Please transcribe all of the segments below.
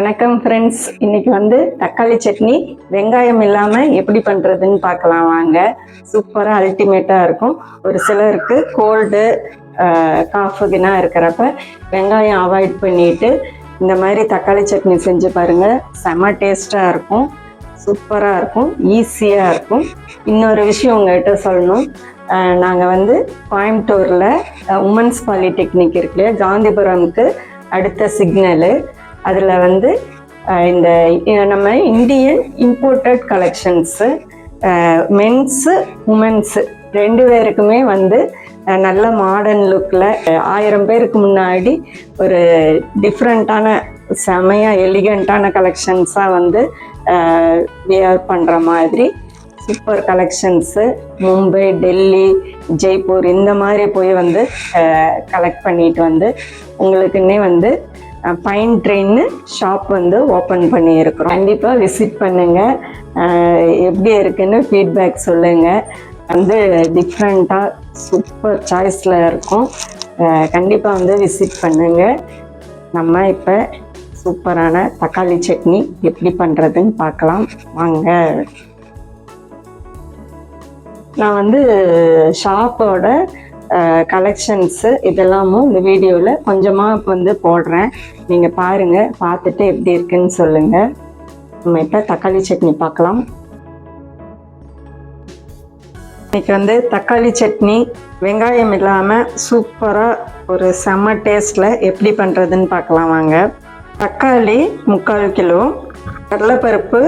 வணக்கம் ஃப்ரெண்ட்ஸ் இன்னைக்கு வந்து தக்காளி சட்னி. வெங்காயம் இல்லாமல் எப்படி பண்ணுறதுன்னு பார்க்கலாம் வாங்க. சூப்பராக அல்டிமேட்டாக இருக்கும். ஒரு சிலருக்கு கோல்டு காஃபுக்குனா இருக்கிறப்ப வெங்காயம் அவாய்ட் பண்ணிட்டு இந்த மாதிரி தக்காளி சட்னி செஞ்சு பாருங்கள் செம டேஸ்ட்டாக இருக்கும். சூப்பராக இருக்கும். ஈஸியாக இருக்கும். இன்னொரு விஷயம் உங்கள்கிட்ட சொல்லணும். நாங்கள் வந்து கோயம்புத்தூரில் உமன்ஸ் பாலிடெக்னிக் இருக்கு இல்லையா? காந்திபுரம்க்கு அடுத்த சிக்னலு அதில் வந்து இந்த நம்ம Indian imported collections men's women's ரெண்டு பேருக்குமே வந்து நல்ல மாடர்ன் லுக்கில் ஆயிரம் பேருக்கு முன்னாடி ஒரு டிஃப்ரெண்ட்டான செமையாக எலிகண்ட்டான கலெக்ஷன்ஸாக வந்து வியர் பண்ணுற மாதிரி சூப்பர் கலெக்ஷன்ஸு மும்பை டெல்லி ஜெய்ப்பூர் இந்த மாதிரி போய் வந்து கலெக்ட் பண்ணிட்டு வந்து உங்களுக்குன்னே வந்து பைன் ட்ரெயின்னு ஷாப் வந்து ஓப்பன் பண்ணியிருக்கிறோம். கண்டிப்பாக விசிட் பண்ணுங்கள் எப்படி இருக்குன்னு ஃபீட்பேக் சொல்லுங்கள் வந்து டிஃப்ரெண்ட்டாக சூப்பர் சாய்ஸில் இருக்கும். கண்டிப்பாக வந்து விசிட் பண்ணுங்கள் நம்ம இப்போ சூப்பரான தக்காளி சட்னி எப்படி பண்ணுறதுன்னு பார்க்கலாம். வாங்க. நான் வந்து ஷாப்போட கலெக்ஷன்ஸு இதெல்லாமும் இந்த வீடியோவில் கொஞ்சமாக வந்து போடுறேன். நீங்கள் பாருங்கள் பார்த்துட்டு எப்படி இருக்குன்னு சொல்லுங்கள் நம்ம இப்போ தக்காளி சட்னி பார்க்கலாம். இன்றைக்கி வந்து தக்காளி சட்னி வெங்காயம் இல்லாமல் சூப்பராக ஒரு செம்ம டேஸ்ட்டில் எப்படி பண்ணுறதுன்னு பார்க்கலாம் வாங்க. தக்காளி முக்கால் கிலோ கடலைப்பருப்பு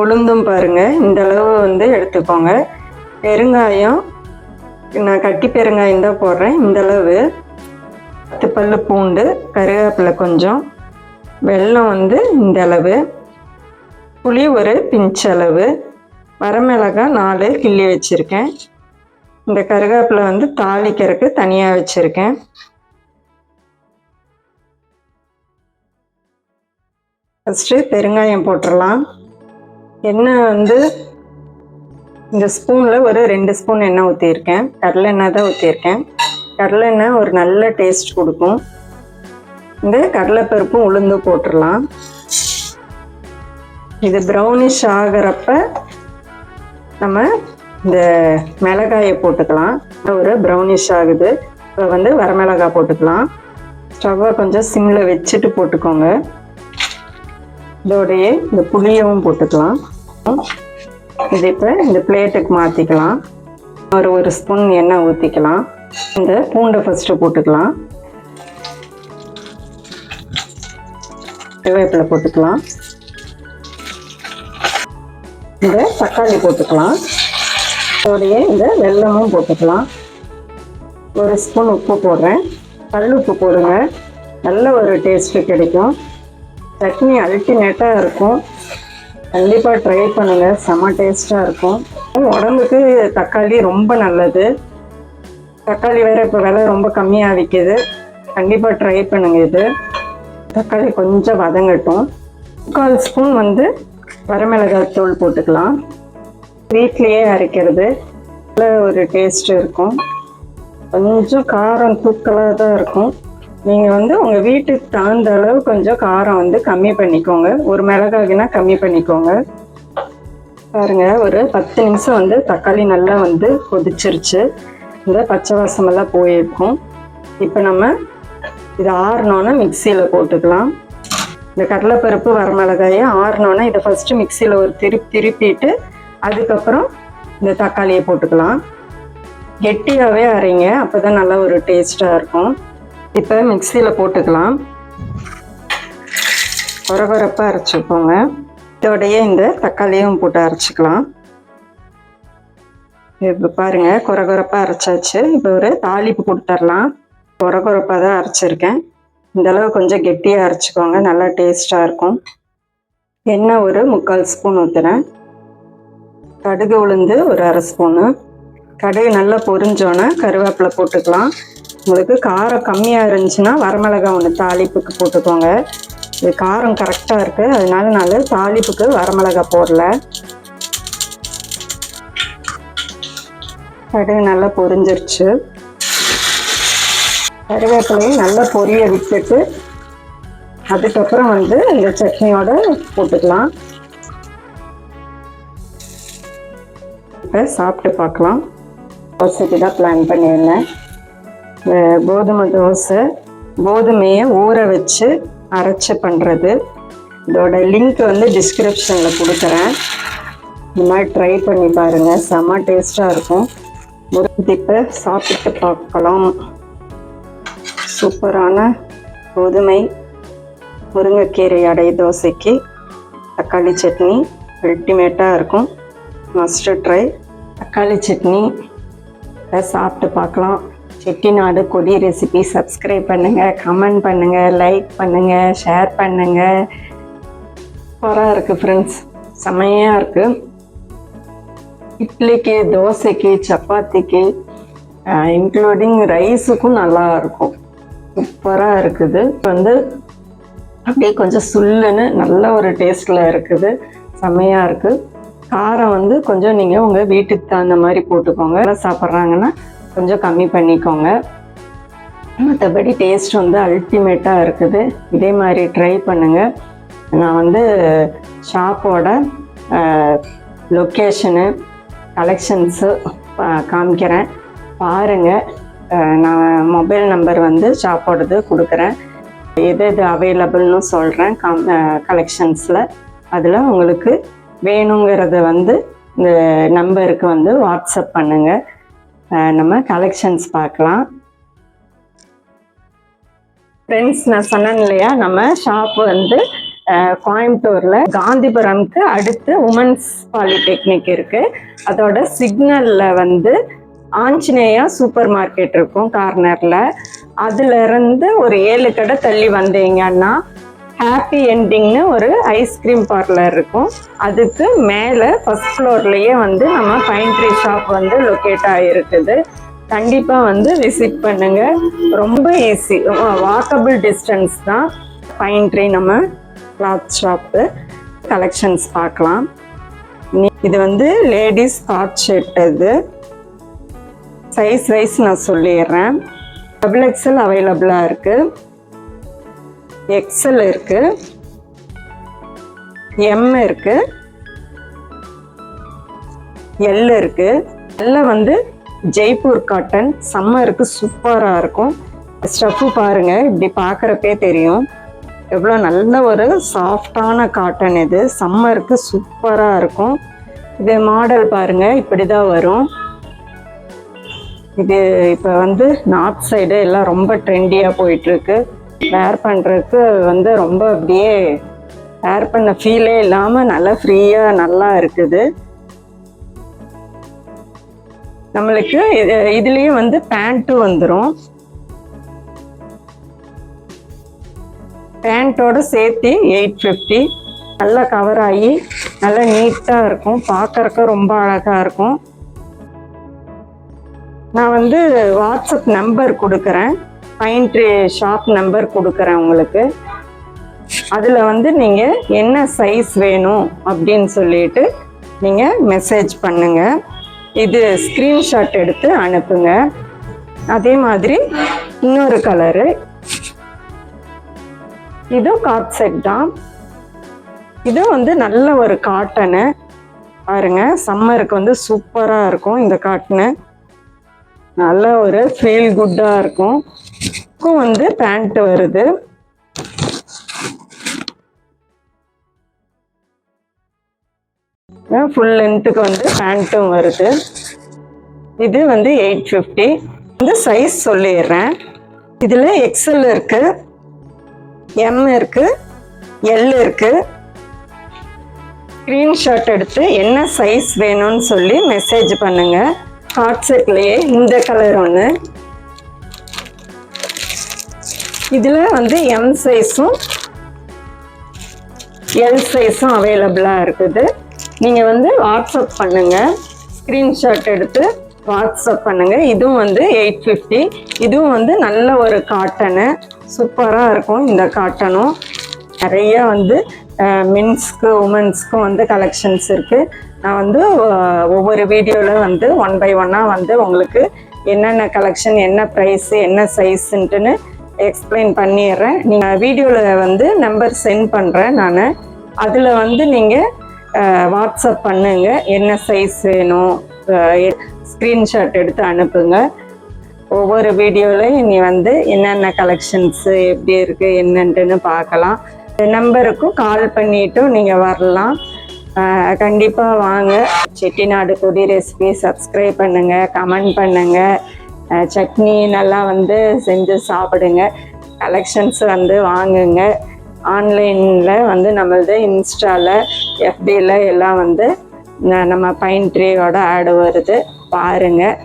உளுந்தும் பாருங்கள் இந்தளவு வந்து எடுத்துக்கோங்க. பெருங்காயம் நான் கட்டி பெருங்காயம் தான் போடுறேன். இந்த அளவு. பத்து பல் பூண்டு கருவேப்பிலை கொஞ்சம். வெல்லம் வந்து இந்த அளவு. புளி ஒரு பிஞ்சளவு வரமிளகாய் நாலு கிள்ளி வச்சுருக்கேன். இந்த கருவேப்பிலை வந்து தாளிக்கிறதுக்கு தனியாக வச்சுருக்கேன். ஃபஸ்ட்டு பெருங்காயம் போட்டுடலாம் எண்ணெய் வந்து இந்த ஸ்பூனில் ஒரு ரெண்டு ஸ்பூன் எண்ணெய் ஊற்றியிருக்கேன் கடலெண்ணெய் தான் ஊற்றியிருக்கேன் கடலெண்ணெய் ஒரு நல்ல டேஸ்ட் கொடுக்கும். இந்த கடலைப்பருப்பும் உளுந்து போட்டுடலாம். இது ப்ரௌனிஷ் ஆகிறப்ப நம்ம இந்த மிளகாயை போட்டுக்கலாம். ஒரு ப்ரௌனிஷ் ஆகுது. இப்போ வந்து வரமிளகாய் போட்டுக்கலாம். ஸ்டவ்வை கொஞ்சம் சிம்மில் வச்சுட்டு போட்டுக்கோங்க. இதோடையே இந்த புளியவும் போட்டுக்கலாம். இது இப்போ இந்த பிளேட்டுக்கு மாற்றிக்கலாம் ஒரு ஒரு ஸ்பூன் எண்ணெய் ஊற்றிக்கலாம் இந்த பூண்டை ஃபஸ்ட்டு போட்டுக்கலாம். கருவேப்பிலை போட்டுக்கலாம். இந்த தக்காளி போட்டுக்கலாம். அதோடைய இந்த வெல்லமும் போட்டுக்கலாம். ஒரு ஸ்பூன் உப்பு போடுறேன். கல் உப்பு போடுங்க. நல்ல ஒரு டேஸ்ட்டு கிடைக்கும். சட்னி அல்டிமேட்டாக இருக்கும். கண்டிப்பாக ட்ரை பண்ணுங்கள் செம்ம டேஸ்ட்டாக இருக்கும். உடம்புக்கு தக்காளி ரொம்ப நல்லது. தக்காளி வேறு இப்போ விலை ரொம்ப கம்மியாக விற்கிது கண்டிப்பாக ட்ரை பண்ணுங்கள் இது. தக்காளி கொஞ்சம் வதங்கட்டும். முக்கால் ஸ்பூன் வந்து வரமிளகாய் தூள் போட்டுக்கலாம். வீட்லேயே அரைக்கிறது. நல்ல ஒரு டேஸ்ட் இருக்கும். கொஞ்சம் காரம் தூக்கலாக தான் இருக்கும். நீங்கள் வந்து உங்கள் வீட்டுக்கு தகுந்த அளவு கொஞ்சம் காரம் வந்து கம்மி பண்ணிக்கோங்க. ஒரு மிளகாய்னா கம்மி பண்ணிக்கோங்க. பாருங்க ஒரு பத்து நிமிஷம் வந்து தக்காளி நல்லா வந்து கொதிச்சிருச்சு. இந்த பச்சை வாசமெல்லாம் போயிருக்கும். இப்போ நம்ம இது ஆறினோன்னே மிக்சியில் போட்டுக்கலாம். இந்த கடலைப்பருப்பு வரமிளகாயை ஆறினோன்னே இதை ஃபஸ்ட்டு மிக்சியில் ஒரு திருப்பி திருப்பிட்டு அதுக்கப்புறம் இந்த தக்காளியை போட்டுக்கலாம். கெட்டியாகவே அரைங்க அப்போ தான் நல்லா ஒரு டேஸ்ட்டாக இருக்கும். இப்போ மிக்சியில் போட்டுக்கலாம். கொரகொரப்பாக அரைச்சிப்போங்க இதோடைய இந்த தக்காளியும் போட்டு அரைச்சிக்கலாம். இப்போ பாருங்கள் கொரகொரப்பாக அரைச்சாச்சு. இப்போ ஒரு தாளிப்பு கொடுத்துர்லாம் கொரகொரப்பாக தான் அரைச்சிருக்கேன். இந்த அளவு கொஞ்சம் கெட்டியாக அரைச்சிக்கோங்க. நல்லா டேஸ்ட்டாக இருக்கும். எண்ணெய் ஒரு முக்கால் ஸ்பூன் ஊற்றுறேன் கடுகு உளுந்து ஒரு அரை ஸ்பூனு. கடுகு நல்லா பொரிஞ்சோன்னே கருவேப்பிலை போட்டுக்கலாம். உங்களுக்கு காரம் கம்மியாக இருந்துச்சுன்னா வரமிளகா ஒன்று தாளிப்புக்கு போட்டுக்கோங்க. இது காரம் கரெக்டாக இருக்குது அதனால நான் தாளிப்புக்கு வரமிளகா போடல. கடுகு நல்லா பொரிஞ்சிருச்சு. கருவேப்பிலையும் நல்லா பொரிய விட்டுட்டு அதுக்கப்புறம் வந்து இந்த சட்னியோட போட்டுக்கலாம். இப்போ சாப்பிட்டு பார்க்கலாம். வசதி தான் பிளான் பண்ணியிருந்தேன். கோதுமை தோசை கோதுமையை ஊற வச்சு அரைச்சி பண்ணுறது இதோட லிங்க் வந்து டிஸ்கிரிப்ஷனில் கொடுக்குறேன். இந்த மாதிரி ட்ரை பண்ணி பாருங்கள் செம்ம டேஸ்ட்டாக இருக்கும். முருங்கை சாப்பிட்டு பார்க்கலாம். சூப்பரான கோதுமை முருங்கைக்கீரை அடை தோசைக்கு தக்காளி சட்னி அல்டிமேட்டாக இருக்கும். மஸ்ட் ட்ரை தக்காளி சட்னி. சாப்பிட்டு பார்க்கலாம். செட்டிநாடு கொடி ரெசிபி சப்ஸ்கிரைப் பண்ணுங்கள் கமெண்ட் பண்ணுங்கள் லைக் பண்ணுங்கள் ஷேர் பண்ணுங்கள் சூப்பராக இருக்குது ஃப்ரெண்ட்ஸ் செம்மையாக இருக்குது இட்லிக்கு தோசைக்கு சப்பாத்திக்கு இன்க்ளூடிங் ரைஸுக்கும் நல்லா இருக்கும். சூப்பராக இருக்குது. வந்து அப்படியே கொஞ்சம் சுல்லுன்னு நல்ல ஒரு டேஸ்ட்டில் இருக்குது. செம்மையாக இருக்குது காரம் வந்து கொஞ்சம் நீங்கள் உங்கள் வீட்டுக்கு தகுந்த மாதிரி போட்டுக்கோங்க. சாப்பிட்றாங்கன்னா கொஞ்சம் கம்மி பண்ணிக்கோங்க. மற்றபடி டேஸ்ட் வந்து அல்டிமேட்டாக இருக்குது. இதே மாதிரி ட்ரை பண்ணுங்கள் நான் வந்து ஷாப்போட லொக்கேஷனு கலெக்ஷன்ஸு காமிக்கிறேன். பாருங்கள் நான் மொபைல் நம்பர் வந்து ஷாப்போடது கொடுக்குறேன். எது எது அவைலபிள்னு சொல்கிறேன் காம் கலெக்ஷன்ஸில் அதில் உங்களுக்கு வேணுங்கிறத வந்து இந்த நம்பருக்கு வந்து வாட்ஸ்அப் பண்ணுங்கள் நம்ம கலெக்ஷன்ஸ் பார்க்கலாம். ஃப்ரெண்ட்ஸ் நான் சொன்னேன் இல்லையா நம்ம ஷாப் வந்து கோயம்புத்தூரில் கோயம்புத்தூர்ல காந்திபுரம்க்கு அடுத்து உமன்ஸ் பாலிடெக்னிக் இருக்கு. அதோட சிக்னல்ல வந்து ஆஞ்சநேயா சூப்பர் மார்க்கெட் இருக்கும் கார்னர்ல அதுல இருந்து ஒரு ஏழு கடை தள்ளி வந்தீங்கன்னா ஹாப்பி என்டிங்னு ஒரு ஐஸ்கிரீம் பார்லர் இருக்கும். அதுக்கு மேலே ஃபர்ஸ்ட் ஃப்ளோர்லேயே வந்து நம்ம பைன்ட்ரி ஷாப் வந்து லொக்கேட் ஆகிருக்குது கண்டிப்பாக வந்து விசிட் பண்ணுங்கள் ரொம்ப ஈஸி வாக்கபிள் டிஸ்டன்ஸ் தான் பைன்ட்ரி நம்ம கிளாத் ஷாப்பு கலெக்ஷன்ஸ் பார்க்கலாம். நீ- இது வந்து லேடிஸ் காட் ஷர்ட் இது. சைஸ் வைஸ் நான் சொல்லிடுறேன். டபுள் எக்ஸல் அவைலபிளாக இருக்குது எக்ஸல் இருக்கு. எம் இருக்கு. எல் இருக்கு. எல்ல வந்து ஜெய்ப்பூர் காட்டன் சம்மருக்கு சூப்பராக இருக்கும். ஸ்டஃப்பு பாருங்க இப்படி பார்க்குறப்பே தெரியும். எவ்வளோ நல்ல ஒரு சாஃப்டான காட்டன் இது. சம்மருக்கு சூப்பராக இருக்கும். இது மாடல் பாருங்க இப்படி தான் வரும். இது இப்போ வந்து நார்த் சைடு எல்லாம் ரொம்ப ட்ரெண்டியாக போயிட்டுருக்கு வேர் பண்ணுறதுக்கு வந்து ரொம்ப அப்படியே வேர் பண்ண ஃபீலே இல்லாமல் நல்லா ஃப்ரீயாக நல்லா இருக்குது. நம்மளுக்கு இதுலேயும் இதுலேயே வந்து பேண்ட்டும் வந்துடும் பேண்ட்டோட சேர்த்து எயிட் ஃபிஃப்டி நல்லா கவர் ஆகி நல்லா நீட்டாக இருக்கும். பார்க்கறக்கு ரொம்ப அழகாக இருக்கும். நான் வந்து வாட்ஸ்அப் நம்பர் கொடுக்குறேன். பைன்ட்ரி ஷாப் நம்பர் கொடுக்குறேன் உங்களுக்கு. அதில் வந்து நீங்கள் என்ன சைஸ் வேணும் அப்படின்னு சொல்லிட்டு நீங்கள் மெசேஜ் பண்ணுங்க. இது ஸ்க்ரீன்ஷாட் எடுத்து அனுப்புங்க. அதே மாதிரி இன்னொரு கலரு இதுவும் காட் செட் தான். இதுவும் வந்து நல்ல ஒரு காட்டனு பாருங்க சம்மருக்கு வந்து சூப்பராக இருக்கும் இந்த காட்டனு நல்ல ஒரு ஃபீல் குட்டாக இருக்கும். இதுக்கும் வந்து பேண்ட் வருது. ஃபுல் லென்த்துக்கு வந்து பேண்ட்டும் வருது. இது வந்து எயிட் ஃபிஃப்டி இந்த சைஸ் சொல்லிடுறேன். இதில் எக்ஸல் இருக்கு. எம் இருக்கு. எல் இருக்கு. ஸ்க்ரீன்ஷாட் எடுத்து என்ன சைஸ் வேணும்னு சொல்லி மெசேஜ் பண்ணுங்க. ஹாட் செட்லேயே இந்த கலர் ஒன்று இதில் வந்து எம் சைஸும் எல் சைஸும் அவைலபிளாக இருக்குது. நீங்கள் வந்து வாட்ஸ்அப் பண்ணுங்கள் ஸ்க்ரீன்ஷாட் எடுத்து வாட்ஸ்அப் பண்ணுங்கள் இதுவும் வந்து எயிட் ஃபிஃப்டி இதுவும் வந்து நல்ல ஒரு காட்டனு சூப்பராக இருக்கும் இந்த காட்டனும் நிறைய வந்து மென்ஸ்க்கு உமன்ஸ்க்கும் வந்து கலெக்ஷன்ஸ் இருக்குது நான் வந்து ஒவ்வொரு வீடியோவில் வந்து ஒன் பை ஒன்னாக வந்து உங்களுக்கு என்னென்ன கலெக்ஷன் என்ன ப்ரைஸு என்ன சைஸுன்ட்டுன்னு எக்ஸ்பிளைன் பண்ணிடுறேன். நீங்கள் வீடியோவில் வந்து நம்பர் சென்ட் பண்ணுறேன் நான். அதில் வந்து நீங்கள் வாட்ஸ்அப் பண்ணுங்க. என்ன சைஸ் வேணும் ஸ்க்ரீன்ஷாட் எடுத்து அனுப்புங்க. ஒவ்வொரு வீடியோலையும் நீ வந்து என்னென்ன கலெக்ஷன்ஸு எப்படி இருக்குது என்னன்ட்டுன்னு பார்க்கலாம். நம்பருக்கும் கால் பண்ணிட்டும் நீங்கள் வரலாம். கண்டிப்பாக வாங்க. செட்டிநாடு கொடி ரெசிபி சப்ஸ்கிரைப் பண்ணுங்கள் கமெண்ட் பண்ணுங்கள் சட்னி நல்லா வந்து செஞ்சு சாப்பிடுங்க. கலெக்ஷன்ஸ் வந்து வாங்குங்க. ஆன்லைனில் வந்து நம்மளது இன்ஸ்டாவில் எஃபியில் எல்லாம் வந்து நம்ம பைன் ட்ரீயோட ஆடு வருது. பாருங்கள்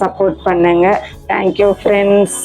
சப்போர்ட் பண்ணுங்கள் தேங்க்யூ ஃப்ரெண்ட்ஸ்